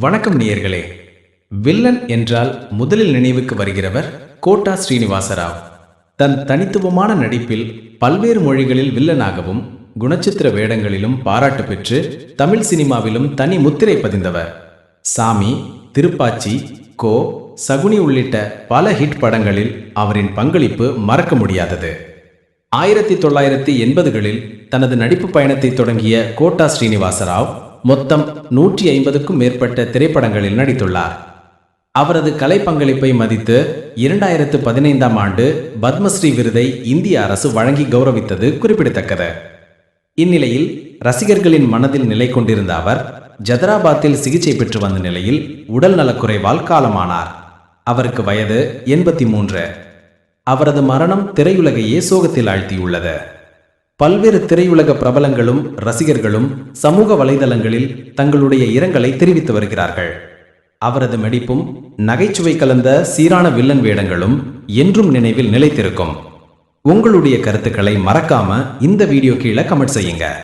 வணக்கம் நேயர்களே. வில்லன் என்றால் முதலில் நினைவுக்கு வருகிறவர் கோட்டா ஸ்ரீனிவாசராவ். தன் தனித்துவமான நடிப்பில் பல்வேறு மொழிகளில் வில்லனாகவும் குணச்சித்திர வேடங்களிலும் பாராட்டு பெற்று தமிழ் சினிமாவிலும் தனி முத்திரை பதிந்தவர். சாமி திருப்பாச்சி கோ சகுனி உள்ளிட்ட பல ஹிட் படங்களில் அவரின் பங்களிப்பு மறக்க முடியாதது. ஆயிரத்தி தொள்ளாயிரத்தி எண்பதுகளில் தனது நடிப்பு பயணத்தை தொடங்கிய கோட்டா ஸ்ரீனிவாசராவ் மொத்தம் நூற்றி ஐம்பதுக்கும் மேற்பட்ட திரைப்படங்களில் நடித்துள்ளார். அவரது கலை பங்களிப்பை மதித்து இரண்டாயிரத்து பதினைந்தாம் ஆண்டு பத்மஸ்ரீ விருதை இந்திய அரசு வழங்கி கௌரவித்தது குறிப்பிடத்தக்கது. இந்நிலையில் ரசிகர்களின் மனதில் நிலை கொண்டிருந்த அவர் ஜதராபாத்தில் சிகிச்சை பெற்று வந்த நிலையில் உடல் நலக்குறைவால் காலமானார். அவருக்கு வயது எண்பத்தி மூன்று. அவரது மரணம் திரையுலகையே சோகத்தில் ஆழ்த்தியுள்ளது. பல்வேறு திரையுலக பிரபலங்களும் ரசிகர்களும் சமூக வலைதளங்களில் தங்களுடைய இரங்கலை தெரிவித்து வருகிறார்கள். அவரது மெடிப்பும் நகைச்சுவை கலந்த சீரான வில்லன் வேடங்களும் என்றும் நினைவில் நிலைத்திருக்கும். உங்களுடைய கருத்துக்களை மறக்காம இந்த வீடியோ கீழே கமெண்ட் செய்யுங்க.